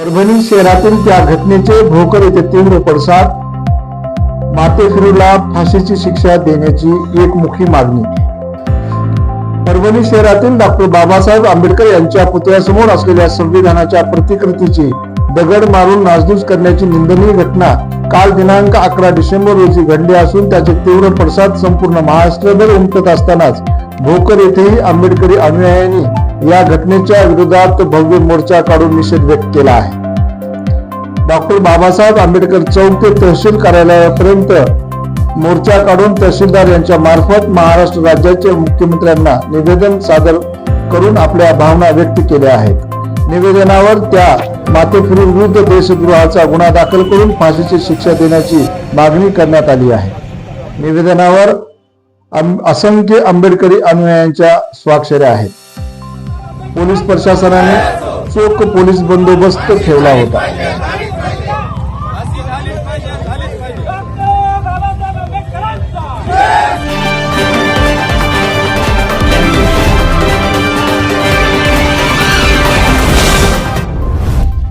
परभणी शहरातील त्या घटनेचे भोकर येथे तीव्र पडसाद. मातेफिरूला फाशीची शिक्षा देण्याची एकमुखी मागणी. परभणी शहरातील डॉक्टर बाबासाहेब आंबेडकर यांच्या पुतळ्यासमोर असलेल्या संविधानाच्या प्रतिकृतीची दगड मारून नासधूस करण्याची निंदनीय घटना काल दिनांक अकरा डिसेंबर रोजी घडली असून त्याचे तीव्र पडसाद संपूर्ण महाराष्ट्रभर उमटत असतानाच भोकर येथेही आंबेडकरी अनुयायांनी या घटनेच्या विरोधात भव्य मोर्चा काढून निषेध व्यक्त केला आहे. डॉक्टर बाबासाहेब आंबेडकर चौक ते तहसील कार्यालयापर्यंत मोर्चा काढून तहसीलदार यांच्या मार्फत महाराष्ट्र राज्याचे मुख्यमंत्र्यांना निवेदन सादर करून आपल्या भावना व्यक्त केल्या आहेत. निवेदनावर त्या मातेपुरी विरुद्ध देशद्रोहाचा गुन्हा दाखल करून फाशीची शिक्षा देण्याची मागणी करण्यात आली आहे. निवेदनावर असंख्य आंबेडकरी अनुयायांच्या स्वाक्षऱ्या आहेत. पोलीस प्रशासनाने चोख पोलीस बंदोबस्त ठेवला होता.